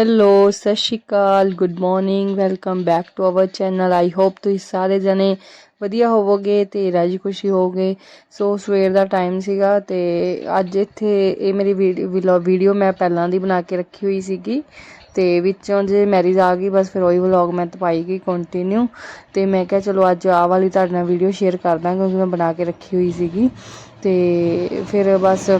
Hello ਸਤਿ ਸ਼੍ਰੀ ਅਕਾਲ good morning welcome back to our channel I hope ਤੁਸੀਂ ਸਾਰੇ ਜਣੇ ਵਧੀਆ ਹੋਵੋਗੇ ਤੇ ਰਾਜੀ ਖੁਸ਼ੀ ਹੋਵੋਗੇ। ਸੋ ਸਵੇਰ ਦਾ ਟਾਈਮ ਸੀਗਾ ਤੇ ਅੱਜ ਇੱਥੇ ਇਹ ਮੇਰੀ ਵੀਡੀਓ ਮੈਂ ਪਹਿਲਾਂ ਦੀ ਬਣਾ ਕੇ ਰੱਖੀ ਹੋਈ ਸੀਗੀ। ਤੇ ਵਿੱਚੋਂ ਜੇ ਮੈਰਿਜ ਆ ਗਈ, ਬਸ ਫਿਰ ਉਹੀ ਵਲੌਗ ਮੈਂ ਪਾਈ ਗਈ ਕੰਟੀਨਿਊ ਤੇ ਮੈਂ ਕਿਹਾ ਚਲੋ ਅੱਜ ਆਹ ਵਾਲੀ ਤੁਹਾਡੇ ਨਾਲ ਵੀਡੀਓ ਸ਼ੇਅਰ ਕਰਦਾ ਕਿਉਂਕਿ ਮੈਂ ਬਣਾ ਕੇ ਰੱਖੀ ਹੋਈ ਸੀਗੀ। ਤੇ ਫਿਰ ਬਸ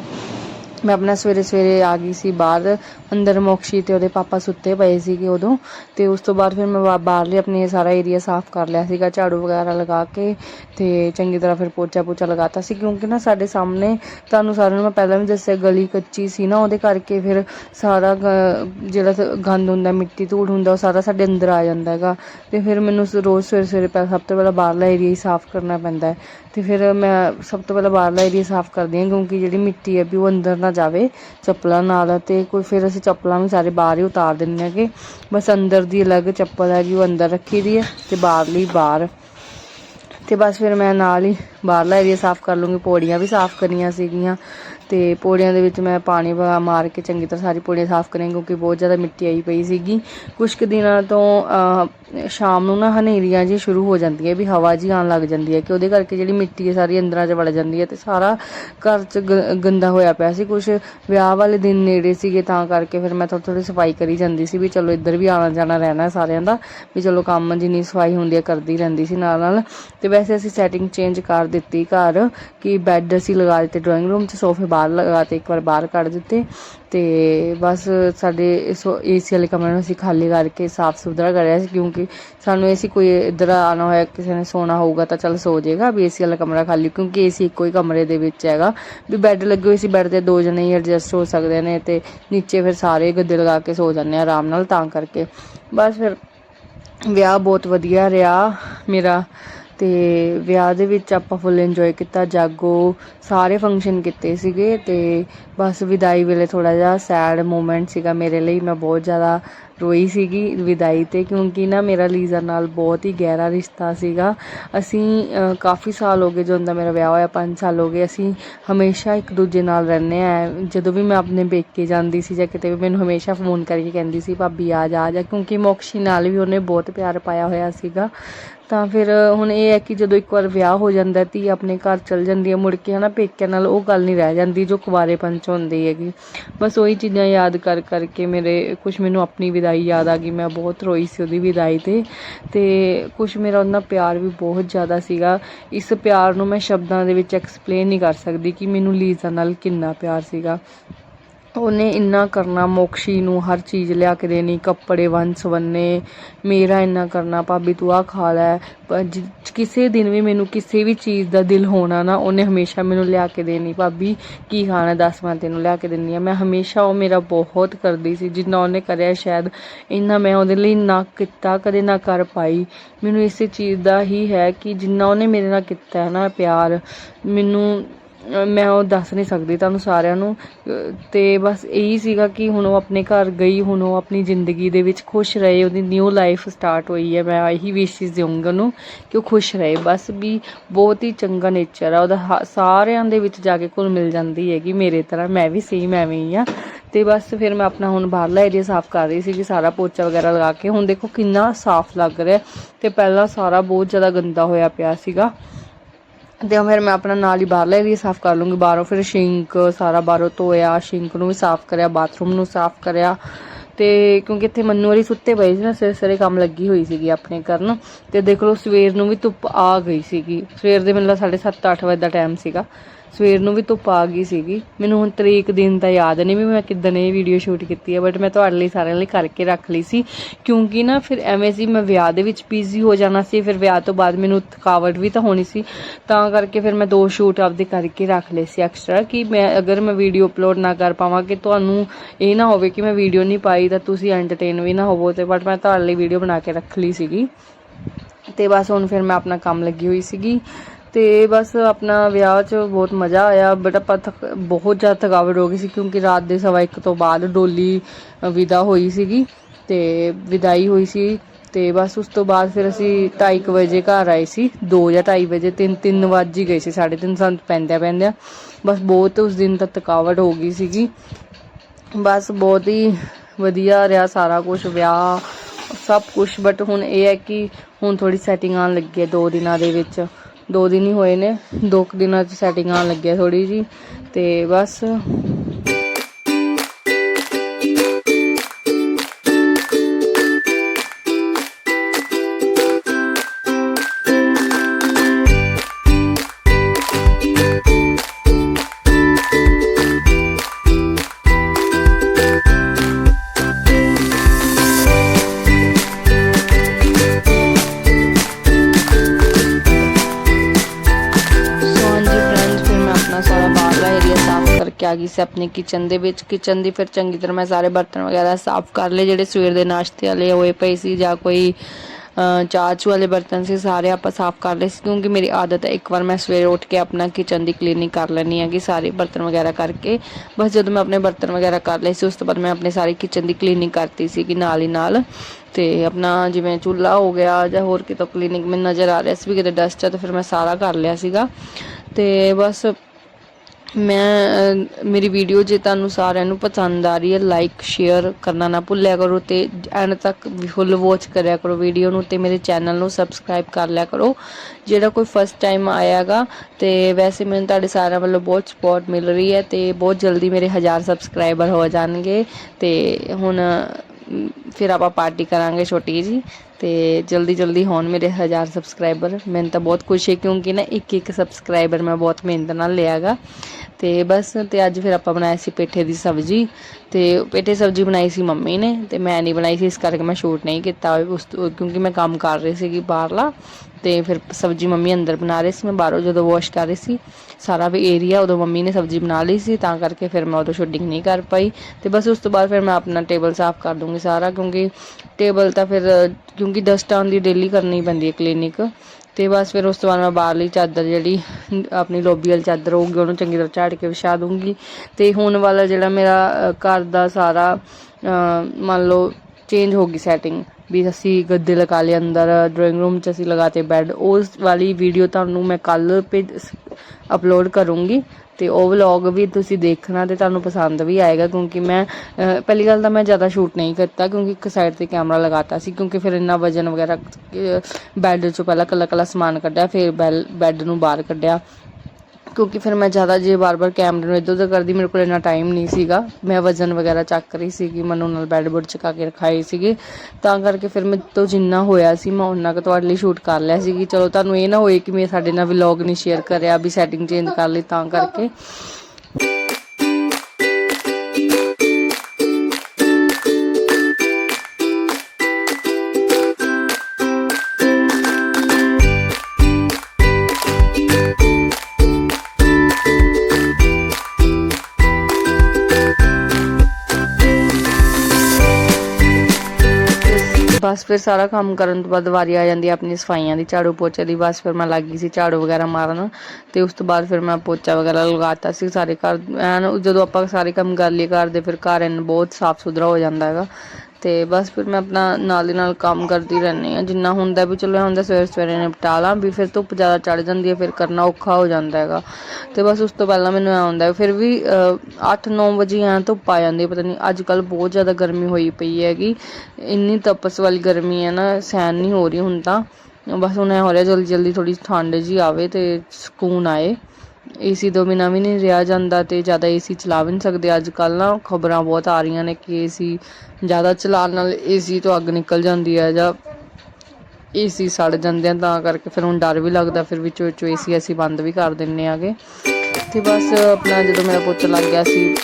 ਮੈਂ ਆਪਣਾ ਸਵੇਰੇ ਸਵੇਰੇ ਆ ਗਈ ਸੀ ਬਾਹਰ, ਅੰਦਰ ਮੋਕਸ਼ੀ ਤੇ ਉਹਦੇ ਪਾਪਾ ਸੁੱਤੇ ਪਏ ਸੀਗੇ ਉਦੋਂ ਤੇ ਉਸ ਤੋਂ ਬਾਅਦ ਫਿਰ ਮੈਂ ਬਾਹਰਲੇ ਆਪਣੇ ਸਾਰਾ ਏਰੀਆ ਸਾਫ਼ ਕਰ ਲਿਆ ਸੀਗਾ, ਝਾੜੂ ਵਗੈਰਾ ਲਗਾ ਕੇ ਤੇ ਚੰਗੀ ਤਰ੍ਹਾਂ ਫਿਰ ਪੋਚਾ ਪੋਚਾ ਲਗਾਤਾ ਸੀ ਕਿਉਂਕਿ ਨਾ ਸਾਡੇ ਸਾਹਮਣੇ ਤੁਹਾਨੂੰ ਸਾਰਿਆਂ ਨੂੰ ਮੈਂ ਪਹਿਲਾਂ ਵੀ ਦੱਸਿਆ ਗਲੀ ਕੱਚੀ ਸੀ ਨਾ ਉਹਦੇ ਕਰਕੇ ਫਿਰ ਸਾਰਾ ਗ- ਜਿਹੜਾ ਗੰਦ ਹੁੰਦਾ, ਮਿੱਟੀ ਧੂੜ ਹੁੰਦਾ ਉਹ ਸਾਰਾ ਸਾਡੇ ਅੰਦਰ ਆ ਜਾਂਦਾ ਹੈਗਾ ਤੇ ਫਿਰ ਮੈਨੂੰ ਸ- ਰੋਜ਼ ਸਵੇਰੇ ਸਵੇਰੇ ਪਹਿਲਾਂ ਸਭ ਤੋਂ ਪਹਿਲਾਂ ਬਾਹਰਲਾ ਏਰੀਆ ਹੀ ਸਾਫ਼ ਕਰਨਾ ਪੈਂਦਾ ਹੈ। ਅਤੇ ਫਿਰ ਮੈਂ ਸਭ ਤੋਂ ਪਹਿਲਾਂ ਬਾਹਰਲਾ ਏਰੀਆ ਸਾਫ਼ ਕਰਦੀ ਹਾਂ, ਕਿਉਂਕਿ ਜਿਹੜੀ ਮਿੱਟੀ ਹੈ ਵੀ ਉਹ ਅੰਦਰ ਨਾ ਜਾਵੇ ਚੱਪਲਾਂ ਨਾਲ ਅਤੇ ਕੋਈ ਫਿਰ ਅਸੀਂ ਚੱਪਲਾਂ ਵੀ ਸਾਰੇ ਬਾਹਰ ਹੀ ਉਤਾਰ ਦਿੰਦੇ ਹੈਗੇ ਬਸ ਅੰਦਰ ਦੀ ਅਲੱਗ ਚੱਪਲ ਹੈਗੀ, ਉਹ ਅੰਦਰ ਰੱਖੀ ਦੀ ਹੈ ਅਤੇ ਬਾਹਰਲੀ ਬਾਹਰ। ਤੇ ਬਸ ਫਿਰ ਮੈਂ ਨਾਲ ਹੀ ਬਾਹਰਲਾ ਏਰੀਆ ਸਾਫ਼ ਕਰ ਲੂੰਗੀ ਪੌੜੀਆਂ ਵੀ ਸਾਫ਼ ਕਰਨੀਆਂ ਸੀਗੀਆਂ ਤੇ ਪੌੜੀਆਂ ਦੇ ਵਿੱਚ ਮੈਂ ਪਾਣੀ ਮਾਰ ਕੇ ਚੰਗੀ ਤਰ੍ਹਾਂ ਸਾਰੀ ਪੌੜੀਆਂ ਸਾਫ਼ ਕਰਾਂਗੀ, ਕਿਉਂਕਿ ਬਹੁਤ ਜ਼ਿਆਦਾ ਮਿੱਟੀ ਆਈ ਪਈ ਸੀਗੀ। ਕੁਝ ਕੁ ਦਿਨਾਂ ਤੋਂ ਸ਼ਾਮ ਨੂੰ ਨਾ ਹਨੇਰੀਆਂ ਜੀ ਸ਼ੁਰੂ ਹੋ ਜਾਂਦੀਆਂ ਵੀ ਹਵਾ ਜੀ ਆਉਣ ਲੱਗ ਜਾਂਦੀ ਹੈ ਕਿ ਉਹਦੇ ਕਰਕੇ ਜਿਹੜੀ ਮਿੱਟੀ ਹੈ ਸਾਰੀ ਅੰਦਰਾਂ 'ਚ ਵੜ ਜਾਂਦੀ ਹੈ ਤੇ ਸਾਰਾ ਘਰ 'ਚ ਗ- ਗੰਦਾ ਹੋਇਆ ਪਿਆ ਸੀ। ਕੁਝ ਵਿਆਹ ਵਾਲੇ ਦਿਨ ਨੇੜੇ ਸੀਗੇ ਤਾਂ ਕਰਕੇ ਫਿਰ ਮੈਂ ਥੋੜੀ ਥੋੜੀ ਸਫ਼ਾਈ ਕਰੀ ਜਾਂਦੀ ਸੀ ਵੀ ਚਲੋ ਇੱਧਰ ਵੀ ਆਣਾ ਜਾਣਾ ਰਹਿਣਾ ਸਾਰਿਆਂ ਦਾ, ਵੀ ਚਲੋ ਕੰਮ ਜਿੰਨੀ ਸਫ਼ਾਈ ਹੁੰਦੀ ਹੈ ਕਰਦੀ ਰਹਿੰਦੀ ਸੀ ਨਾਲ ਨਾਲ। ਤੇ ਵੈਸੇ ਅਸੀਂ ਸੈਟਿੰਗ ਚੇਂਜ ਕਰ ਦਿੱਤੀ ਘਰ ਕਿ ਬੈੱਡ ਅਸੀਂ ਲਗਾ ਦਿੱਤੇ ਡਰਾਇੰਗ ਰੂਮ 'ਚ, ਸੋਫੇ ਬਾਹਰ ਲਗਾਤੇ ਇੱਕ ਵਾਰ ਬਾਹਰ ਕੱਢ ਦਿੱਤੇ। ਤੇ ਬਸ ਸਾਡੇ ਏਸੀ ਵਾਲੇ ਕਮਰੇ ਨੂੰ ਅਸੀਂ ਖਾਲੀ ਕਰਕੇ ਸਾਫ਼ ਸੁਥਰਾ ਕਰਿਆ ਸੀ, ਕਿਉਂਕਿ ਸਾਨੂੰ ਏਸੀ ਕੋਈ ਇੱਧਰ ਆਣਾ ਹੋਇਆ, ਕਿਸੇ ਨੇ ਸੋਣਾ ਹੋਊਗਾ ਤਾਂ ਚੱਲ ਸੋ ਜਾਏਗਾ ਵੀ ਏਸੀ ਵਾਲਾ ਕਮਰਾ ਖਾਲੀ, ਕਿਉਂਕਿ ਏਸੀ ਇੱਕੋ ਹੀ ਕਮਰੇ ਦੇ ਵਿੱਚ ਹੈਗਾ। ਵੀ ਬੈੱਡ ਲੱਗੇ ਹੋਏ ਸੀ, ਬੈੱਡ ਤੇ ਦੋ ਜਣੇ ਹੀ ਐਡਜਸਟ ਹੋ ਸਕਦੇ ਨੇ ਤੇ ਨੀਚੇ ਫਿਰ ਸਾਰੇ ਗੱਦੇ ਲਗਾ ਕੇ ਸੋ ਜਾਂਦੇ ਆ ਆਰਾਮ ਨਾਲ ਤਾਂ ਕਰਕੇ। ਬਸ ਫਿਰ ਵਿਆਹ ਬਹੁਤ ਵਧੀਆ ਰਿਹਾ, ਮੇਰਾ ਤੇ ਵਿਆਹ ਦੇ ਵਿੱਚ ਆਪਾਂ ਫੁੱਲ ਇੰਜੋਏ ਕੀਤਾ, ਜਾਗੋ, ਸਾਰੇ ਫੰਕਸ਼ਨ ਕੀਤੇ ਸੀਗੇ ਤੇ ਬਸ ਵਿਦਾਈ ਵੇਲੇ ਥੋੜਾ ਜਿਹਾ ਸੈਡ ਮੂਮੈਂਟ ਸੀਗਾ ਮੇਰੇ ਲਈ, ਮੈਂ ਬਹੁਤ ਜ਼ਿਆਦਾ ਰੋਈ ਸੀਗੀ ਵਿਦਾਈ ਤੇ ਕਿਉਂਕਿ ਨਾ ਮੇਰਾ ਲੀਜ਼ਾ ਨਾਲ ਬਹੁਤ ਹੀ ਗਹਿਰਾ ਰਿਸ਼ਤਾ ਸੀਗਾ। ਅਸੀਂ ਕਾਫੀ ਸਾਲ ਹੋ ਗਏ ਜਦੋਂ ਦਾ ਮੇਰਾ ਵਿਆਹ ਹੋਇਆ 5 ਸਾਲ ਹੋ ਗਏ, ਅਸੀਂ ਹਮੇਸ਼ਾ ਇੱਕ ਦੂਜੇ ਨਾਲ ਰਹਿੰਦੇ ਆ। ਜਦੋਂ ਵੀ ਮੈਂ ਆਪਣੇ ਪੇਕੇ ਜਾਂਦੀ ਸੀ ਜਾਂ ਕਿਤੇ ਵੀ, ਮੈਨੂੰ ਹਮੇਸ਼ਾ ਫੋਨ ਕਰਕੇ ਕਹਿੰਦੀ ਸੀ, ਭਾਬੀ ਆ ਜਾ ਆ ਜਾ, ਕਿਉਂਕਿ ਮੋਕਸ਼ੀ ਨਾਲ ਵੀ ਉਹਨੇ ਬਹੁਤ ਪਿਆਰ ਪਾਇਆ ਹੋਇਆ ਸੀਗਾ। ਤਾਂ ਫਿਰ ਹੁਣ ਇਹ ਹੈ ਕਿ ਜਦੋਂ ਇੱਕ ਵਾਰ ਵਿਆਹ ਹੋ ਜਾਂਦਾ, ਧੀ ਆਪਣੇ ਘਰ ਚਲ ਜਾਂਦੀ ਹੈ, ਮੁੜ ਕੇ ਹਨਾ ਪੇਕਿਆਂ ਨਾਲ ਉਹ ਗੱਲ ਨਹੀਂ ਰਹਿ ਜਾਂਦੀ ਜੋ ਕੁਵਾਰੇਪਨ ਚ ਹੁੰਦੀ ਹੈਗੀ। ਬਸ ਉਹੀ ਚੀਜ਼ਾਂ ਯਾਦ ਕਰ, ਕਰਕੇ ਮੇਰੇ ਕੁਝ ਮੈਨੂੰ ਆਪਣੀ ਵਿਦਾਈ ਯਾਦ ਆ ਗਈ, ਮੈਂ ਬਹੁਤ ਰੋਈ ਸੀ ਉਹਦੀ ਵਿਦਾਈ ਤੇ। ਤੇ ਕੁਝ ਮੇਰਾ ਉਹਨਾਂ ਪਿਆਰ ਵੀ ਬਹੁਤ ਜ਼ਿਆਦਾ ਸੀਗਾ। ਇਸ ਪਿਆਰ ਨੂੰ ਮੈਂ ਸ਼ਬਦਾਂ ਦੇ ਵਿੱਚ ਐਕਸਪਲੇਨ ਨਹੀਂ ਕਰ ਸਕਦੀ ਕਿ ਮੈਨੂੰ ਲੀਜ਼ਾ ਨਾਲ ਕਿੰਨਾ ਪਿਆਰ ਸੀਗਾ। ਉਹਨੇ ਇੰਨਾ ਕਰਨਾ, ਮੋਕਸ਼ੀ ਨੂੰ ਹਰ ਚੀਜ਼ ਲਿਆ ਕੇ ਦੇਣੀ, ਕੱਪੜੇ ਵੰਨ ਸਵੰਨੇ ਮੇਰਾ ਇੰਨਾ ਕਰਨਾ, ਭਾਬੀ ਤੂੰ ਆ ਖਾ ਲੈ। ਪਰ ਜਿ- ਕਿਸੇ ਦਿਨ ਵੀ ਮੈਨੂੰ ਕਿਸੇ ਵੀ ਚੀਜ਼ ਦਾ ਦਿਲ ਹੋਣਾ ਨਾ, ਉਹਨੇ ਹਮੇਸ਼ਾ ਮੈਨੂੰ ਲਿਆ ਕੇ ਦੇਣੀ। ਭਾਬੀ, ਕੀ ਖਾਣਾ ਦੱਸ, ਮੈਂ ਤੈਨੂੰ ਲਿਆ ਕੇ ਦਿੰਨੀ ਆ ਮੈਂ ਹਮੇਸ਼ਾ ਉਹ ਮੇਰਾ ਬਹੁਤ ਕਰਦੀ ਸੀ, ਜਿੰਨਾ ਉਹਨੇ ਕਰਿਆ ਸ਼ਾਇਦ ਇੰਨਾ ਮੈਂ ਉਹਦੇ ਲਈ ਨਾ ਕੀਤਾ, ਕਦੇ ਨਾ ਕਰ ਪਾਈ। ਮੈਨੂੰ ਇਸੇ ਚੀਜ਼ ਦਾ ਹੀ ਹੈ ਕਿ ਜਿੰਨਾ ਉਹਨੇ ਮੇਰੇ ਨਾਲ ਕੀਤਾ ਹੈ ਨਾ ਪਿਆਰ, ਮੈਨੂੰ ਮੈਂ ਉਹ ਦੱਸ ਨਹੀਂ ਸਕਦੀ ਤੁਹਾਨੂੰ ਸਾਰਿਆਂ ਨੂੰ। ਅਹ ਤੇ ਬਸ ਇਹੀ ਸੀਗਾ ਕਿ ਹੁਣ ਉਹ ਆਪਣੇ ਘਰ ਗਈ, ਹੁਣ ਉਹ ਆਪਣੀ ਜ਼ਿੰਦਗੀ ਦੇ ਵਿੱਚ ਖੁਸ਼ ਰਹੇ। ਉਹਦੀ ਨਿਊ ਲਾਈਫ ਸਟਾਰਟ ਹੋਈ ਹੈ। ਮੈਂ ਇਹੀ ਵਿਸ਼ੇਸ ਦੇਵਾਂਗਾ ਉਹਨੂੰ ਕਿ ਉਹ ਖੁਸ਼ ਰਹੇ। ਬਸ ਵੀ ਬਹੁਤ ਹੀ ਚੰਗਾ ਨੇਚਰ ਆ। ਉਹਦਾ ਹਾ- ਸਾਰਿਆਂ ਦੇ ਵਿੱਚ ਜਾ ਕੇ ਕੋਲ ਮਿਲ ਜਾਂਦੀ ਹੈਗੀ ਮੇਰੇ ਤਰ੍ਹਾਂ। ਮੈਂ ਵੀ ਸੇਮ ਐਵੇਂ ਹੀ ਆ। ਤੇ ਬਸ ਫਿਰ ਮੈਂ ਆਪਣਾ ਹੁਣ ਬਾਹਰਲਾ ਏਰੀਆ ਸਾਫ਼ ਕਰ ਰਹੀ ਸੀ ਕਿ ਸਾਰਾ ਪੋਚਾ ਵਗੈਰਾ ਲਗਾ ਕੇ। ਹੁਣ ਦੇਖੋ ਕਿੰਨਾ ਸਾਫ਼ ਲੱਗ ਰਿਹਾ। ਤੇ ਪਹਿਲਾਂ ਸਾਰਾ ਬਹੁਤ ਜ਼ਿਆਦਾ ਗੰਦਾ ਹੋਇਆ ਪਿਆ ਸੀਗਾ। ਤੇ ਫਿਰ ਮੈਂ ਆਪਣਾ ਨਾਲ ਹੀ ਬਾਹਰਲਾ ਏਰੀਆ ਸਾਫ਼ ਕਰ ਲੂੰਗੀ। ਬਾਹਰੋਂ ਫਿਰ ਸ਼ਿੰਕ, ਸਾਰਾ ਬਾਹਰੋਂ ਧੋਇਆ, ਸ਼ਿੰਕ ਨੂੰ ਵੀ ਸਾਫ਼ ਕਰਿਆ, ਬਾਥਰੂਮ ਨੂੰ ਸਾਫ਼ ਕਰਿਆ। ਤੇ ਕਿਉਂਕਿ ਇੱਥੇ ਮੰਨੂ ਵਾਲੀ ਸੁੱਤੇ ਪਏ ਸੀ ਨਾ ਸਵੇਰੇ ਸਵੇਰੇ ਕੰਮ ਲੱਗੀ ਹੋਈ ਸੀਗੀ ਆਪਣੇ ਕਰਨ ਤੇ ਦੇਖ ਲਓ ਸਵੇਰ ਨੂੰ ਵੀ ਧੁੱਪ ਆ ਗਈ ਸੀਗੀ। ਸਵੇਰ ਦੇ ਮੈਨੂੰ 7:30 8 ਵਜੇ ਦਾ ਟਾਈਮ ਸੀਗਾ। ਸਵੇਰ ਨੂੰ ਵੀ ਧੁੱਪ ਆ ਗਈ ਸੀਗੀ। ਮੈਨੂੰ ਹੁਣ ਤਰੀਕ ਦਿਨ ਤਾਂ ਯਾਦ ਨਹੀਂ ਵੀ ਮੈਂ ਕਿੱਦਣ ਇਹ ਵੀਡੀਓ ਸ਼ੂਟ ਕੀਤੀ ਹੈ ਬਟ ਮੈਂ ਤੁਹਾਡੇ ਲਈ ਸਾਰਿਆਂ ਲਈ ਕਰਕੇ ਰੱਖ ਲਈ ਸੀ। ਕਿਉਂਕਿ ਨਾ ਫਿਰ ਐਵੇਂ ਸੀ, ਮੈਂ ਵਿਆਹ ਦੇ ਵਿੱਚ ਬਿਜ਼ੀ ਹੋ ਜਾਣਾ ਸੀ, ਫਿਰ ਵਿਆਹ ਤੋਂ ਬਾਅਦ ਮੈਨੂੰ ਥਕਾਵਟ ਵੀ ਤਾਂ ਹੋਣੀ ਸੀ। ਤਾਂ ਕਰਕੇ ਫਿਰ ਮੈਂ ਦੋ ਸ਼ੂਟ ਆਪਦੇ ਕਰਕੇ ਰੱਖ ਲਏ ਸੀ ਐਕਸਟਰਾ ਕਿ ਮੈਂ ਅਗਰ ਮੈਂ ਵੀਡੀਓ ਅਪਲੋਡ ਨਾ ਕਰ ਪਾਵਾਂ ਕਿ ਤੁਹਾਨੂੰ ਇਹ ਨਾ ਹੋਵੇ ਕਿ ਮੈਂ ਵੀਡੀਓ ਨਹੀਂ ਪਾਈ ਤਾਂ ਤੁਸੀਂ ਐਂਟਰਟੇਨ ਵੀ ਨਾ ਹੋਵੋ ਤੇ ਬਟ ਮੈਂ ਤੁਹਾਡੇ ਲਈ ਵੀਡੀਓ ਬਣਾ ਕੇ ਰੱਖ ਲਈ ਸੀਗੀ। ਤੇ ਬਸ ਹੁਣ ਫਿਰ ਮੈਂ ਆਪਣਾ ਕੰਮ ਲੱਗੀ ਹੋਈ ਸੀਗੀ। ਤੇ ਬਸ ਆਪਣਾ ਵਿਆਹ 'ਚ ਬਹੁਤ ਮਜ਼ਾ ਆਇਆ ਬਟ ਆਪਾਂ ਥਕ- ਬਹੁਤ ਜ਼ਿਆਦਾ ਥਕਾਵਟ ਹੋ ਗਈ ਸੀ ਕਿਉਂਕਿ ਰਾਤ ਦੇ ਸਵਾ ਇੱਕ ਤੋਂ ਬਾਅਦ ਡੋਲੀ ਵਿਦਾ ਹੋਈ ਸੀਗੀ ਤੇ ਵਿਦਾਈ ਹੋਈ ਸੀ ਤੇ ਬਸ ਉਸ ਤੋਂ ਬਾਅਦ ਫਿਰ ਅਸੀਂ 2:30 ਵਜੇ ਘਰ ਆਏ ਸੀ 2 ਜਾਂ 2:30 ਵਜੇ 3 3 ਵੱਜ ਹੀ ਗਏ ਸੀ 3:30 ਸਾਨੂੰ ਪੈਂਦਿਆਂ ਪੈਂਦਿਆਂ। ਬਸ ਬਹੁਤ ਉਸ ਦਿਨ ਤਾਂ ਥਕਾਵਟ ਹੋ ਗਈ ਸੀਗੀ। ਬਸ ਬਹੁਤ ਹੀ ਵਧੀਆ ਰਿਹਾ ਸਾਰਾ ਕੁਝ ਵਿਆਹ, ਸਭ ਕੁਝ ਬਟ ਹੁਣ ਇਹ ਹੈ ਕਿ ਹੁਣ ਥੋੜੀ ਸੈਟਿੰਗ ਆਉਣ ਲੱਗੀ ਹੈ ਦੋ ਦਿਨਾਂ ਦੇ ਵਿੱਚ। ਦੋ ਦਿਨ ਹੀ ਹੋਏ ਨੇ, ਦੋ ਕੁ ਦਿਨਾਂ 'ਚ ਸੈਟਿੰਗ ਆਉਣ ਲੱਗੀ ਹੈ ਥੋੜੀ ਜੀ ਤੇ ਬਸ ਸਾਫ਼ ਆ ਗਈ ਸੀ ਆਪਣੇ ਕਿਚਨ ਦੇ ਵਿੱਚ। ਕਿਚਨ ਦੀ ਫਿਰ ਚੰਗੀ ਤਰ੍ਹਾਂ ਮੈਂ ਸਾਰੇ ਬਰਤਨ ਵਗੈਰਾ ਸਾਫ਼ ਕਰ ਲਏ ਜਿਹੜੇ ਸਵੇਰ ਦੇ ਨਾਸ਼ਤੇ ਵਾਲੇ ਹੋਏ ਪਏ ਸੀ ਜਾਂ ਕੋਈ ਅਹ, ਚਾਹ ਚੂਹ ਵਾਲੇ ਬਰਤਨ ਸੀ ਸਾਰੇ ਆਪਾਂ ਸਾਫ਼ ਕਰ ਲਏ ਸੀ। ਕਿਉਂਕਿ ਮੇਰੀ ਆਦਤ ਹੈ ਇੱਕ ਵਾਰ ਮੈਂ ਸਵੇਰੇ ਉੱਠ ਕੇ ਆਪਣਾ ਕਿਚਨ ਦੀ ਕਲੀਨਿੰਗ ਕਰ ਲੈਣੀ ਹੈ ਕਿ ਸਾਰੇ ਬਰਤਨ ਵਗੈਰਾ ਕਰਕੇ। ਬਸ ਜਦੋਂ ਮੈਂ ਆਪਣੇ ਬਰਤਨ ਵਗੈਰਾ ਕਰ ਲਏ ਸੀ ਉਸ ਤੋਂ ਬਾਅਦ ਮੈਂ ਆਪਣੇ ਸਾਰੀ ਕਿਚਨ ਦੀ ਕਲੀਨਿੰਗ ਕਰਤੀ ਸੀ ਕਿ ਨਾਲ ਹੀ ਨਾਲ। ਤੇ ਆਪਣਾ ਜਿਵੇਂ ਚੁੱਲ੍ਹਾ ਹੋ ਗਿਆ ਜਾਂ ਹੋਰ ਕਿਤੋਂ ਕਲੀਨਿੰਗ ਮੈਨੂੰ ਨਜ਼ਰ ਆ ਰਿਹਾ ਸੀ ਵੀ ਕਿਤੇ ਡਸਟ ਹੈ ਤਾਂ ਫਿਰ ਮੈਂ ਸਾਰਾ ਕਰ ਲਿਆ ਸੀਗਾ। ਤੇ ਬਸ ਮੈਂ ਮੇਰੀ ਵੀਡੀਓ ਜੇ ਤੁਹਾਨੂੰ ਸਾਰਿਆਂ ਨੂੰ ਪਸੰਦ ਆ ਰਹੀ ਹੈ ਲਾਈਕ ਸ਼ੇਅਰ ਕਰਨਾ ਨਾ ਭੁੱਲਿਆ ਕਰੋ ਤੇ ਐਂਡ ਤੱਕ ਫੁੱਲ ਵਾਚ ਕਰਿਆ ਕਰੋ ਵੀਡੀਓ ਨੂੰ ਤੇ ਮੇਰੇ ਚੈਨਲ ਨੂੰ ਸਬਸਕ੍ਰਾਈਬ ਕਰ ਲਿਆ ਕਰੋ। ਜਿਹੜਾ ਕੋਈ ਫਸਟ ਟਾਈਮ ਆਇਆਗਾ ਤੇ ਵੈਸੇ ਮੈਨੂੰ ਤੁਹਾਡੇ ਸਾਰਿਆਂ ਵੱਲੋਂ ਬਹੁਤ ਸਪੋਰਟ ਮਿਲ ਰਹੀ ਹੈ ਤੇ ਬਹੁਤ ਜਲਦੀ ਮੇਰੇ 1000 ਸਬਸਕ੍ਰਾਈਬਰ ਹੋ ਜਾਣਗੇ ਤੇ ਹੁਣ ਫਿਰ ਆਪਾਂ ਪਾਰਟੀ ਕਰਾਂਗੇ ਛੋਟੀ ਜੀ ਤੇ ਜਲਦੀ ਜਲਦੀ ਹੋਣ ਮੇਰੇ 1000 ਸਬਸਕ੍ਰਾਈਬਰ। ਮੈਨੂੰ ਤਾਂ ਬਹੁਤ ਖੁਸ਼ੀ ਹੈ ਕਿਉਂਕਿ ਨਾ ਇੱਕ ਇੱਕ ਸਬਸਕ੍ਰਾਈਬਰ ਮੈਂ ਬਹੁਤ ਮਿਹਨਤ ਨਾਲ ਲਿਆਗਾ। ਤੇ ਬਸ ਤੇ ਅੱਜ ਫਿਰ ਆਪਾਂ ਬਣਾਇਆ ਸੀ ਪੇਠੇ ਦੀ ਸਬਜ਼ੀ ਤੇ ਪੇਠੇ ਸਬਜ਼ੀ ਬਣਾਈ ਸੀ ਮੰਮੀ ਨੇ ਤੇ ਮੈਂ ਨਹੀਂ ਬਣਾਈ ਸੀ, ਇਸ ਕਰਕੇ ਮੈਂ ਸ਼ੂਟ ਨਹੀਂ ਕੀਤਾ। ਉਸ ਕਿਉਂਕਿ ਮੈਂ ਕੰਮ ਕਰ ਰਹੀ ਸੀਗੀ ਬਾਹਰਲਾ ਤੇ ਫਿਰ ਸਬਜ਼ੀ ਮੰਮੀ ਅੰਦਰ ਬਣਾ ਰਹੀ ਸੀ, ਮੈਂ ਬਾਹਰੋਂ ਜਦੋਂ ਵਾਸ਼ ਕਰ ਰਹੀ ਸੀ, ਸਾਰਾ ਵੀ ਏਰੀਆ ਉਦੋਂ ਮੰਮੀ ਨੇ ਸਬਜ਼ੀ ਬਣਾ ਲਈ ਸੀ, ਤਾਂ ਕਰਕੇ ਫਿਰ ਮੈਂ ਉਦੋਂ ਸ਼ੂਟਿੰਗ ਨਹੀਂ ਕਰ ਪਾਈ। ਤੇ ਬਸ ਉਸ ਤੋਂ ਬਾਅਦ ਫਿਰ ਮੈਂ ਆਪਣਾ ਟੇਬਲ ਸਾਫ਼ ਕਰ ਦੂੰਗੀ ਸਾਰਾ, ਕਿਉਂਕਿ ਟੇਬਲ ਤਾਂ ਫਿਰ, ਕਿਉਂਕਿ ਡਸਟਾਂ ਦੀ ਡੇਲੀ ਕਰਨੀ ਪੈਂਦੀ ਹੈ ਕਲੀਨਿਕ ਤੇ ਬਸ ਫਿਰ ਉਸ ਤੋਂ ਬਾਅਦ ਮੈਂ ਬਾਹਰਲੀ ਚਾਦਰ ਜਿਹੜੀ, ਆਪਣੀ ਲੋਬੀ ਵਾਲੀ ਚਾਦਰ ਹੋਊਗੀ, ਉਹਨੂੰ ਚੰਗੀ ਤਰ੍ਹਾਂ ਝਾੜ ਕੇ ਵਿਛਾ ਦੂੰਗੀ। ਤੇ ਹੁਣ ਵਾਲਾ ਜਿਹੜਾ ਮੇਰਾ ਘਰ ਦਾ ਸਾਰਾ ਮੰਨ ਲਓ ਚੇਂਜ ਹੋ ਗਈ ਸੈਟਿੰਗ ਵੀ ਅਸੀਂ ਗੱਦੇ ਲਗਾ ਲਏ ਅੰਦਰ ਡਰਾਇੰਗ ਰੂਮ 'ਚ ਅਸੀਂ ਲਗਾਤੇ ਬੈੱਡ ਉਸ ਵਾਲੀ ਵੀਡੀਓ ਤੁਹਾਨੂੰ ਮੈਂ ਕੱਲ ਅਪਲੋਡ ਕਰੂੰਗੀ ਤੇ ਉਹ ਵਲੌਗ ਵੀ ਤੁਸੀਂ ਦੇਖਣਾ ਤੇ ਤੁਹਾਨੂੰ ਪਸੰਦ ਵੀ ਆਏਗਾ ਕਿਉਂਕਿ ਮੈਂ ਪਹਿਲੀ ਗੱਲ ਤਾਂ ਮੈਂ ਜ਼ਿਆਦਾ ਸ਼ੂਟ ਨਹੀਂ ਕੀਤਾ ਕਿਉਂਕਿ ਇੱਕ ਸਾਈਡ ਤੇ ਕੈਮਰਾ ਲਗਾਤਾ ਸੀ ਕਿਉਂਕਿ ਫਿਰ ਇੰਨਾ ਵਜਨ ਵਗੈਰਾ ਬੈੱਡ 'ਚੋਂ ਪਹਿਲਾਂ ਕੱਲਾ ਕੱਲਾ ਸਮਾਨ ਕੱਢਿਆ, ਫਿਰ ਬੈੱਡ ਨੂੰ ਬਾਹਰ ਕੱਢਿਆ। ਕਿਉਂਕਿ ਫਿਰ ਮੈਂ ਜ਼ਿਆਦਾ ਜੇ ਬਾਰ-ਬਾਰ ਕੈਮਰੇ ਨੂੰ ਇੱਧਰ ਉੱਧਰ ਕਰਦੀ, ਮੇਰੇ ਕੋਲ ਇੰਨਾ ਟਾਈਮ ਨਹੀਂ ਸੀਗਾ। ਮੈਂ ਵਜ਼ਨ ਵਗੈਰਾ ਚੱਕ ਰਹੀ ਸੀਗੀ, ਮਨੂੰ ਨਾਲ ਬੈੱਡ ਬੁੱਡ ਚਕਾ ਕੇ ਰਖਾਈ ਸੀਗੀ। ਤਾਂ ਕਰਕੇ ਫਿਰ ਮੇਰੇ ਤੋਂ ਜਿੰਨਾ ਹੋਇਆ ਸੀ, ਮੈਂ ਉਹਨਾਂ ਕੁ ਤੁਹਾਡੇ ਲਈ ਸ਼ੂਟ ਕਰ ਲਿਆ ਸੀਗੀ ਚਲੋ ਤੁਹਾਨੂੰ ਇਹ ਨਾ ਹੋਏ ਕਿ ਮੈਂ ਸਾਡੇ ਨਾਲ ਵਲੌਗ ਨਹੀਂ ਸ਼ੇਅਰ ਕਰਿਆ, ਵੀ ਸੈਟਿੰਗ ਚੇਂਜ ਕਰ ਲਈ ਤਾਂ ਕਰਕੇ। ਬਸ ਫਿਰ ਸਾਰਾ ਕੰਮ ਕਰਨ ਤੋਂ ਬਾਅਦ ਵਾਰੀ ਆ ਜਾਂਦੀ ਹੈ ਆਪਣੀ ਸਫਾਈਆਂ ਦੀ, ਝਾੜੂ ਪੋਚੇ ਦੀ, ਬਸ ਫਿਰ ਮੈਂ ਲੱਗ ਗਈ ਸੀ ਝਾੜੂ ਵਗੈਰਾ ਮਾਰਨ ਤੇ ਉਸ ਤੋਂ ਬਾਅਦ ਫਿਰ ਮੈਂ ਪੋਚਾ ਵਗੈਰਾ ਲਗਾਤਾ ਸੀ ਸਾਰੇ ਘਰ, ਐਨ ਜਦੋਂ ਆਪਾਂ ਸਾਰੇ ਕੰਮ ਕਰ ਲਈਏ ਘਰ ਦੇ ਫਿਰ ਘਰ ਐਨ ਬਹੁਤ ਸਾਫ਼ ਸੁਥਰਾ ਹੋ ਜਾਂਦਾ ਹੈਗਾ। ਤੇ ਬਸ ਫਿਰ ਮੈਂ ਆਪਣਾ ਨਾਲ ਦੀ ਨਾਲ ਕੰਮ ਕਰਦੀ ਰਹਿੰਦੀ ਆ ਜਿੰਨਾ ਹੁੰਦਾ ਵੀ ਚਲੋ ਇਹ ਹੁੰਦਾ ਸਵੇਰੇ ਸਵੇਰੇ ਨਿਪਟਾ ਲਾਂ, ਵੀ ਫਿਰ ਧੁੱਪ ਜ਼ਿਆਦਾ ਚੜ ਜਾਂਦੀ ਹੈ, ਫਿਰ ਕਰਨਾ ਔਖਾ ਹੋ ਜਾਂਦਾ ਹੈਗਾ। ਤੇ ਬਸ ਉਸ ਤੋਂ ਪਹਿਲਾਂ ਮੈਨੂੰ ਐ ਹੁੰਦਾ ਫਿਰ ਵੀ 8-9 ਵਜੇ ਐ ਧੁੱਪ ਆ ਜਾਂਦੀ ਪਤਾ ਨਹੀਂ ਅੱਜ ਕੱਲ ਬਹੁਤ ਜ਼ਿਆਦਾ ਗਰਮੀ ਹੋਈ ਪਈ ਹੈਗੀ। ਇੰਨੀ ਤਪਸ ਵਾਲੀ ਗਰਮੀ ਹੈ ਨਾ ਸਹਿਨ ਨਹੀਂ ਹੋ ਰਹੀ ਹੁਣ ਤਾਂ। ਬਸ ਹੁਣ ਐ ਹੋ ਰਿਹਾ ਜਲਦੀ ਜਲਦੀ ਥੋੜੀ ਠੰਡ ਜੀ ਆਵੇ ਤੇ ਸਕੂਨ ਆਏ। ਏਸੀ ਤੋਂ ਬਿਨਾਂ ਵੀ ਨਹੀਂ ਰਿਹਾ ਜਾਂਦਾ ਤੇ ਜ਼ਿਆਦਾ ਏਸੀ ਚਲਾ ਵੀ ਨਹੀਂ ਸਕਦੇ। ਅੱਜ ਕੱਲ ਨਾ ਖਬਰਾਂ ਬਹੁਤ ਆ ਰਹੀਆਂ ਨੇ ਕਿ ਏਸੀ ਜ਼ਿਆਦਾ ਚਲਾਉਣ ਨਾਲ ਏਸੀ ਤੋਂ ਅੱਗ ਨਿਕਲ ਜਾਂਦੀ ਹੈ ਜਾਂ ਏਸੀ ਸੜ ਜਾਂਦੇ ਆ, ਤਾਂ ਕਰਕੇ ਫਿਰ ਹੁਣ ਡਰ ਵੀ ਲੱਗਦਾ, ਫਿਰ ਵਿੱਚੋਂ ਵਿੱਚੋਂ ਏਸੀ ਅਸੀਂ ਬੰਦ ਵੀ ਕਰ ਦਿੰਨੇ ਆਗੇ। ਤੇ ਬਸ ਆਪਣਾ ਜਦੋਂ ਮੇਰਾ ਪੋਚਾ ਲੱਗ ਗਿਆ ਸੀ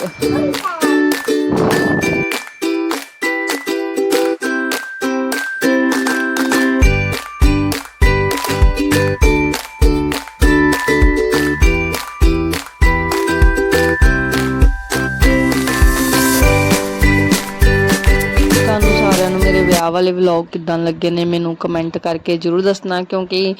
ਵਾਲੇ ਵਲੌਗ ਕਿੱਦਾਂ ਲੱਗੇ ਨੇ ਮੈਨੂੰ ਕਮੈਂਟ ਕਰਕੇ ਜਰੂਰ ਦੱਸਣਾ, ਕਿਉਂਕਿ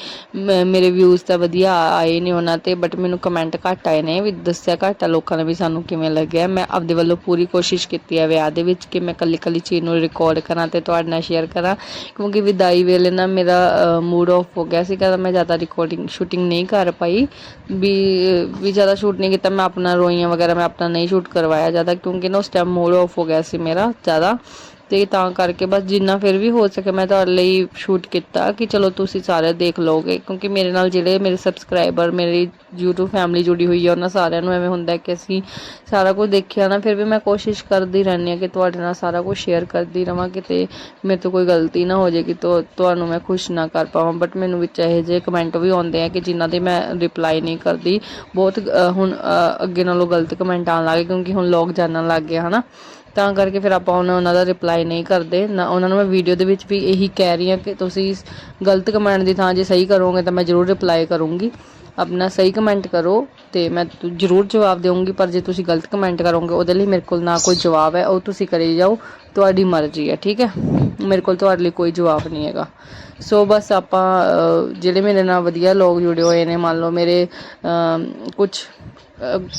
ਮੇਰੇ ਵਿਊਜ਼ ਤਾਂ ਵਧੀਆ ਆਏ ਨੇ ਉਹਨਾਂ ਤੇ ਬਟ ਮੈਨੂੰ ਕਮੈਂਟ ਘੱਟ ਆਏ ਨੇ, ਵੀ ਦੱਸਿਆ ਘੱਟ ਆ ਲੋਕਾਂ ਨੇ ਵੀ ਸਾਨੂੰ ਕਿਵੇਂ ਲੱਗਿਆ। ਮੈਂ ਆਪਦੇ ਵੱਲੋਂ ਪੂਰੀ ਕੋਸ਼ਿਸ਼ ਕੀਤੀ ਹੈ ਵਿਆਹ ਦੇ ਵਿੱਚ ਕਿ ਮੈਂ ਕੱਲੀ ਕੱਲੀ ਚੀਜ਼ ਨੂੰ ਰਿਕਾਰਡ ਕਰਾਂ ਤੇ ਤੁਹਾਡੇ ਨਾਲ ਸ਼ੇਅਰ ਕਰਾਂ, ਕਿਉਂਕਿ ਵਿਦਾਈ ਵੇਲੇ ਨਾ ਮੇਰਾ ਮੂਡ ਆਫ ਹੋ ਗਿਆ ਸੀਗਾ, ਤਾਂ ਮੈਂ ਜ਼ਿਆਦਾ ਰਿਕਾਰਡਿੰਗ ਸ਼ੂਟਿੰਗ ਨਹੀਂ ਕਰ ਪਾਈ। ਵੀ ਵੀ ਜ਼ਿਆਦਾ ਸ਼ੂਟ ਨਹੀਂ ਕੀਤਾ, ਮੈਂ ਆਪਣਾ ਰੋਈਆਂ ਵਗੈਰਾ ਮੈਂ ਆਪਣਾ ਨਹੀਂ ਸ਼ੂਟ ਕਰਵਾਇਆ ਜ਼ਿਆਦਾ, ਕਿਉਂਕਿ ਨਾ ਉਸ ਟਾਈਮ ਮੂਡ ਆਫ ਹੋ ਗਿਆ ਸੀ ਮੇਰਾ ਜ਼ਿਆਦਾ। ਤੇ ਤਾਂ ਕਰਕੇ ਬਸ ਜਿੰਨਾ ਫਿਰ ਵੀ ਹੋ ਸਕੇ ਮੈਂ ਤੁਹਾਡੇ ਲਈ ਸ਼ੂਟ ਕੀਤਾ ਕਿ ਚਲੋ ਤੁਸੀਂ ਸਾਰੇ ਦੇਖ ਲਓਗੇ, ਕਿਉਂਕਿ ਮੇਰੇ ਨਾਲ ਜਿਹੜੇ ਮੇਰੇ ਸਬਸਕ੍ਰਾਈਬਰ ਮੇਰੀ YouTube ਫੈਮਿਲੀ ਜੁੜੀ ਹੋਈ ਹੈ ਉਹਨਾਂ ਸਾਰਿਆਂ ਨੂੰ ਐਵੇਂ ਹੁੰਦਾ ਕਿ ਅਸੀਂ ਸਾਰਾ ਕੁਝ ਦੇਖਿਆ ਨਾ, ਫਿਰ ਵੀ ਮੈਂ ਕੋਸ਼ਿਸ਼ ਕਰਦੀ ਰਹਿੰਦੀ ਹਾਂ ਕਿ ਤੁਹਾਡੇ ਨਾਲ ਸਾਰਾ ਕੁਝ ਸ਼ੇਅਰ ਕਰਦੀ ਰਵਾਂ, ਕਿਤੇ ਮੇਰੇ ਤੋਂ ਕੋਈ ਗਲਤੀ ਨਾ ਹੋ ਜਾਏ ਤੋ, ਤੁਹਾਨੂੰ ਮੈਂ ਖੁਸ਼ ਨਾ ਕਰ ਪਾਵਾਂ ਬਟ ਮੈਨੂੰ ਵਿੱਚ ਇਹੋ ਜਿਹੇ ਕਮੈਂਟ ਵੀ ਆਉਂਦੇ ਆ ਕਿ ਜਿਨ੍ਹਾਂ ਦੇ ਮੈਂ ਰਿਪਲਾਈ ਨਹੀਂ ਕਰਦੀ, ਬਹੁਤ ਹੁਣ ਅੱਗੇ ਨਾਲੋਂ ਗਲਤ ਕਮੈਂਟ ਆਉਣ ਲੱਗੇ ਕਿਉਂਕਿ ਹੁਣ ਲੋਕ ਜਾਣਨ ਲੱਗ ਗਏ, ਹਨਾ। ਤਾਂ ਕਰਕੇ ਫਿਰ ਆਪਾਂ ਉਹਨਾਂ ਉਹਨਾਂ ਦਾ ਰਿਪਲਾਈ ਨਹੀਂ ਕਰਦੇ। ਨਾ ਉਹਨਾਂ ਨੂੰ ਮੈਂ ਵੀਡੀਓ ਦੇ ਵਿੱਚ ਵੀ ਇਹੀ ਕਹਿ ਰਹੀ ਹਾਂ ਕਿ ਤੁਸੀਂ ਗਲਤ ਕਮੈਂਟ ਦੀ ਥਾਂ ਜੇ ਸਹੀ ਕਰੋਗੇ ਤਾਂ ਮੈਂ ਜ਼ਰੂਰ ਰਿਪਲਾਈ ਕਰੂੰਗੀ। ਆਪਣਾ ਸਹੀ ਕਮੈਂਟ ਕਰੋ ਤੇ ਮੈਂ ਜ਼ਰੂਰ ਜਵਾਬ ਦੇਵਾਂਗੀ ਪਰ ਜੇ ਤੁਸੀਂ ਗਲਤ ਕਮੈਂਟ ਕਰੋਗੇ, ਉਹਦੇ ਲਈ ਮੇਰੇ ਕੋਲ ਨਾ ਕੋਈ ਜਵਾਬ ਹੈ, ਉਹ ਤੁਸੀਂ ਕਰੀ ਜਾਓ, ਤੁਹਾਡੀ ਮਰਜ਼ੀ ਹੈ, ਠੀਕ ਹੈ? ਮੇਰੇ ਕੋਲ ਤੁਹਾਡੇ ਲਈ ਕੋਈ ਜਵਾਬ ਨਹੀਂ ਹੈਗਾ। ਸੋ ਬਸ ਆਪਾਂ ਜਿਹੜੇ ਮੇਰੇ ਨਾਲ ਵਧੀਆ ਲੋਕ ਜੁੜੇ ਹੋਏ ਨੇ, ਮੰਨ ਲਓ ਮੇਰੇ ਕੁਝ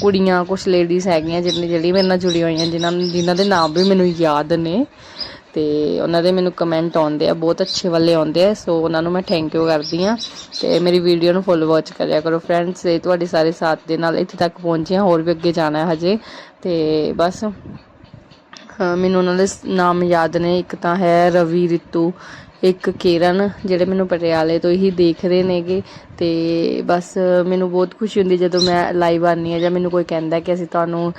ਕੁੜੀਆਂ ਕੁਝ ਲੇਡੀਜ਼ ਹੈਗੀਆਂ ਜਿਹੜੀਆਂ ਜਿਹੜੀ ਮੇਰੇ ਨਾਲ ਜੁੜੀ ਹੋਈਆਂ, ਜਿਨ੍ਹਾਂ ਜਿਨ੍ਹਾਂ ਦੇ ਨਾਮ ਵੀ ਮੈਨੂੰ ਯਾਦ ਨੇ। ਤੇ ਉਹਨਾਂ ਦੇ ਮੈਨੂੰ ਕਮੈਂਟ ਆਉਂਦੇ ਆ, ਬਹੁਤ ਅੱਛੇ ਵਾਲੇ ਆਉਂਦੇ ਆ ਸੋ ਉਹਨਾਂ ਨੂੰ ਮੈਂ ਥੈਂਕ ਯੂ ਕਰਦੀ ਆ ਤੇ ਮੇਰੀ ਵੀਡੀਓ ਨੂੰ ਫੁੱਲ ਵਾਚ ਕਰਿਆ ਕਰੋ ਫਰੈਂਡਸ ਇਹ ਤੁਹਾਡੇ ਸਾਰੇ ਸਾਥ ਦੇ ਨਾਲ ਇੱਥੇ ਤੱਕ ਪਹੁੰਚੇ ਹਾਂ, ਹੋਰ ਵੀ ਅੱਗੇ ਜਾਣਾ ਹੈ ਹਜੇ। ਤੇ ਬਸ ਮੈਨੂੰ ਉਹਨਾਂ ਦੇ ਨਾਮ ਯਾਦ ਨੇ, ਇੱਕ ਤਾਂ ਹੈ ਰਵੀ ਰਿਤੂ, ਇੱਕ ਕਿਰਨ, ਜਿਹੜੇ ਮੈਨੂੰ ਪਟਿਆਲੇ ਤੋਂ ਹੀ ਦੇਖ ਰਹੇ ਨੇਗੇ। ਤੇ ਬਸ ਮੈਨੂੰ ਬਹੁਤ ਖੁਸ਼ੀ ਹੁੰਦੀ ਜਦੋਂ ਮੈਂ ਲਾਈਵ ਆਨੀ ਆ ਜਾਂ ਮੈਨੂੰ ਕੋਈ ਕਹਿੰਦਾ ਕਿ ਅਸੀਂ ਤੁਹਾਨੂੰ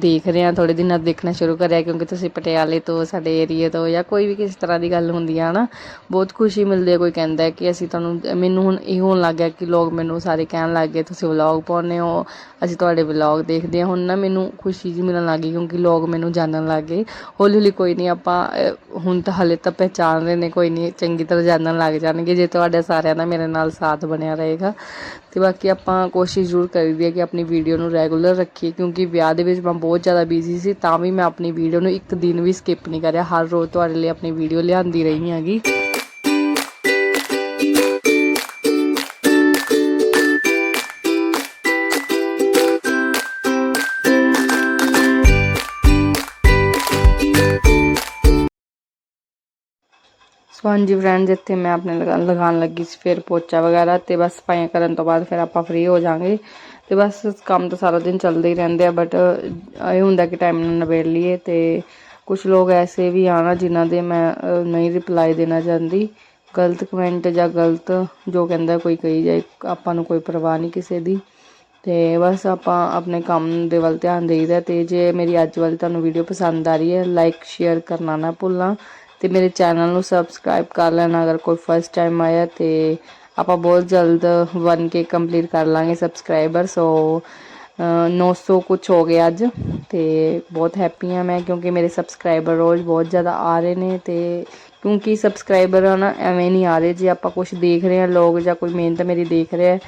ਦੇਖ ਰਹੇ ਹਾਂ ਥੋੜੇ ਦਿਨਾਂ ਤੋਂ ਦੇਖਣਾ ਸ਼ੁਰੂ ਕਰਿਆ ਕਿਉਂਕਿ ਤੁਸੀਂ ਪਟਿਆਲੇ ਤੋਂ, ਸਾਡੇ ਏਰੀਆ ਤੋਂ ਜਾਂ ਕੋਈ ਵੀ ਕਿਸੇ ਤਰ੍ਹਾਂ ਦੀ ਗੱਲ ਹੁੰਦੀ ਆ ਨਾ ਬਹੁਤ ਖੁਸ਼ੀ ਮਿਲਦੀ ਹੈ ਕੋਈ ਕਹਿੰਦਾ ਕਿ ਅਸੀਂ ਤੁਹਾਨੂੰ, ਮੈਨੂੰ ਹੁਣ ਇਹ ਹੋਣ ਲੱਗ ਗਿਆ ਕਿ ਲੋਕ ਮੈਨੂੰ ਸਾਰੇ ਕਹਿਣ ਲੱਗ ਗਏ, ਤੁਸੀਂ ਵਲੌਗ ਪਾਉਂਦੇ ਹੋ, ਅਸੀਂ ਤੁਹਾਡੇ ਵਲੌਗ ਦੇਖਦੇ ਹਾਂ। ਹੁਣ ਨਾ ਮੈਨੂੰ ਖੁਸ਼ੀ ਜੀ ਮਿਲਣ ਲੱਗ ਗਈ ਕਿਉਂਕਿ ਲੋਕ ਮੈਨੂੰ ਜਾਣਨ ਲੱਗ ਗਏ। ਹੌਲੀ ਹੌਲੀ ਕੋਈ ਨਹੀਂ ਆਪਾਂ ਹੁਣ ਤਾਂ ਹਲੇ ਤਾਂ ਪਹਿਚਾਣ ਰਹੇ ਨੇ, ਕੋਈ ਨਹੀਂ ਚੰਗੀ ਤਰ੍ਹਾਂ ਜਾਣਨ ਲੱਗ ਜਾਣਗੇ। ਜੇ ਤੁਹਾਡੇ ਸਾਰਿਆਂ ਦਾ ਮੇਰੇ ਨਾਲ ਸਾਥ ਬਣਿਆ ਰਹੇਗਾ। ਤੇ ਬਾਕੀ ਆਪਾਂ ਕੋਸ਼ਿਸ਼ ਜ਼ਰੂਰ ਕਰੀਦੀ ਹੈ ਕਿ ਆਪਣੀ ਵੀਡੀਓ ਨੂੰ ਰੈਗੂਲਰ ਰੱਖੀਏ, ਕਿਉਂਕਿ ਵਿਆਹ ਦੇ ਵਿੱਚ ਮੈਂ ਬਹੁਤ ਜ਼ਿਆਦਾ ਬਿਜ਼ੀ ਸੀ, ਤਾਂ ਵੀ ਮੈਂ ਆਪਣੀ ਵੀਡੀਓ ਨੂੰ ਇੱਕ ਦਿਨ ਵੀ ਸਕਿਪ ਨਹੀਂ ਕਰਿਆ। ਹਰ ਰੋਜ਼ ਤੁਹਾਡੇ ਲਈ ਆਪਣੀ ਵੀਡੀਓ ਲਿਆਂਦੀ ਰਹੀ ਹੈਗੀ। ਸੋ ਹਾਂਜੀ ਫਰੈਂਡਸ ਇੱਥੇ ਮੈਂ ਆਪਣੇ ਲਗਾ- ਲਗਾਉਣ ਲੱਗੀ ਸੀ, ਫਿਰ ਪੋਚਾ ਵਗੈਰਾ ਤੇ ਬਸ ਸਫਾਈਆਂ ਕਰਨ ਤੋਂ ਬਾਅਦ ਫਿਰ ਆਪਾਂ ਫ੍ਰੀ ਹੋ ਜਾਾਂਗੇ। ਤੇ ਬਸ ਕੰਮ ਤਾਂ ਸਾਰਾ ਦਿਨ ਚੱਲਦੇ ਹੀ ਰਹਿੰਦੇ ਆ ਬਟ ਇਹ ਹੁੰਦਾ ਕਿ ਟਾਈਮ ਨਾਲ ਨਿਬੇੜ ਲਈਏ ਤੇ ਕੁਝ ਲੋਕ ਐਸੇ ਵੀ ਆਣਾ ਜਿਨ੍ਹਾਂ ਦੇ ਮੈਂ ਨਹੀਂ ਰਿਪਲਾਈ ਦੇਣਾ ਚਾਹੁੰਦੀ। ਗਲਤ ਕਮੈਂਟ ਜਾਂ ਗਲਤ ਜੋ ਕਹਿੰਦਾ ਕੋਈ ਕਹੀ ਜਾਏ, ਆਪਾਂ ਨੂੰ ਕੋਈ ਪਰਵਾਹ ਨਹੀਂ ਕਿਸੇ ਦੀ। ਤੇ ਬਸ ਆਪਾਂ ਆਪਣੇ ਕੰਮ ਦੇ ਵੱਲ ਧਿਆਨ ਦੇਈਦਾ ਤੇ ਜੇ ਮੇਰੀ ਅੱਜ ਵਾਲੀ ਤੁਹਾਨੂੰ ਵੀਡੀਓ ਪਸੰਦ ਆ ਰਹੀ ਹੈ ਲਾਈਕ ਸ਼ੇਅਰ ਕਰਨਾ ਨਾ ਭੁੱਲਣਾ। ਤੇ ਮੇਰੇ ਚੈਨਲ ਨੂੰ ਸਬਸਕ੍ਰਾਈਬ ਕਰ ਲੈਣਾ ਅਗਰ ਕੋਈ ਫਸਟ ਟਾਈਮ ਆਇਆ ਤੇ ਆਪਾਂ ਬਹੁਤ ਜਲਦ 1k ਕੰਪਲੀਟ ਕਰ ਲਾਂਗੇ ਸਬਸਕ੍ਰਾਈਬਰ ਸੋ ਅਹ 900 ਕੁਝ ਹੋ ਗਿਆ ਅੱਜ ਤੇ ਬਹੁਤ ਹੈਪੀ ਹਾਂ ਮੈਂ ਕਿਉਂਕਿ ਮੇਰੇ ਸਬਸਕ੍ਰਾਈਬਰ ਰੋਜ਼ ਬਹੁਤ ਜ਼ਿਆਦਾ ਆ ਰਹੇ ਨੇ ਤੇ ਕਿਉਂਕਿ ਸਬਸਕ੍ਰਾਈਬਰ ਨਾ ਐਵੇਂ ਨਹੀਂ ਆ ਰਹੇ ਜੇ ਆਪਾਂ ਕੁਝ ਦੇਖ ਰਹੇ ਹਾਂ, ਲੋਕ ਜਾਂ ਕੋਈ ਮਿਹਨਤ ਮੇਰੀ ਦੇਖ ਰਿਹਾ ਹੈ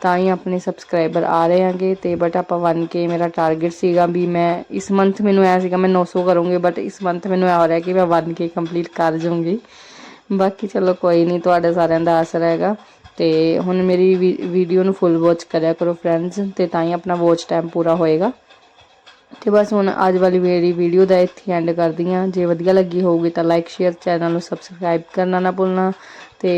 ਤਾਂ ਹੀ ਆਪਣੇ ਸਬਸਕ੍ਰਾਈਬਰ ਆ ਰਹੇ ਆਂਗੇ ਤੇ ਬਟ ਆਪਾਂ 1k ਮੇਰਾ ਟਾਰਗੇਟ ਸੀਗਾ ਵੀ ਮੈਂ ਇਸ ਮੰਥ ਮੈਨੂੰ ਆਇਆ ਸੀਗਾ ਮੈਂ 900 ਕਰੂੰਗੀ ਬਟ ਇਸ ਮੰਥ ਮੈਨੂੰ ਆ ਰਿਹਾ ਕਿ ਮੈਂ 1k ਕੰਪਲੀਟ ਕਰ ਜਾਊਂਗੀ। ਬਾਕੀ ਚਲੋ ਕੋਈ ਨਹੀਂ ਤੁਹਾਡੇ ਸਾਰਿਆਂ ਦਾ ਆਸਰਾ ਹੈਗਾ ਤੇ ਹੁਣ ਮੇਰੀ ਵੀਡੀਓ ਨੂੰ ਫੁੱਲ ਵਾਚ ਕਰਿਆ ਕਰੋ ਫਰੈਂਡਸ ਤੇ ਤਾਂ ਹੀ ਆਪਣਾ ਵਾਚ ਟਾਈਮ ਪੂਰਾ ਹੋਏਗਾ। ਤੇ ਬਸ ਹੁਣ ਅੱਜ ਵਾਲੀ ਮੇਰੀ ਵੀਡੀਓ ਦਾ ਇੱਥੇ ਐਂਡ ਕਰਦੀ ਹਾਂ। ਜੇ ਵਧੀਆ ਲੱਗੀ ਹੋਊਗੀ ਤਾਂ ਲਾਈਕ ਸ਼ੇਅਰ ਚੈਨਲ ਨੂੰ ਸਬਸਕ੍ਰਾਈਬ ਕਰਨਾ ਨਾ ਭੁੱਲਣਾ। ਤੇ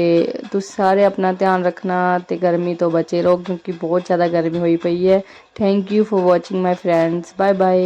ਤੁਸੀਂ ਸਾਰੇ ਆਪਣਾ ਧਿਆਨ ਰੱਖਣਾ ਤੇ ਗਰਮੀ ਤੋਂ ਬਚੇ ਰਹੋ ਕਿਉਂਕਿ ਬਹੁਤ ਜ਼ਿਆਦਾ ਗਰਮੀ ਹੋਈ ਪਈ ਹੈ। Thank you for watching my friends bye bye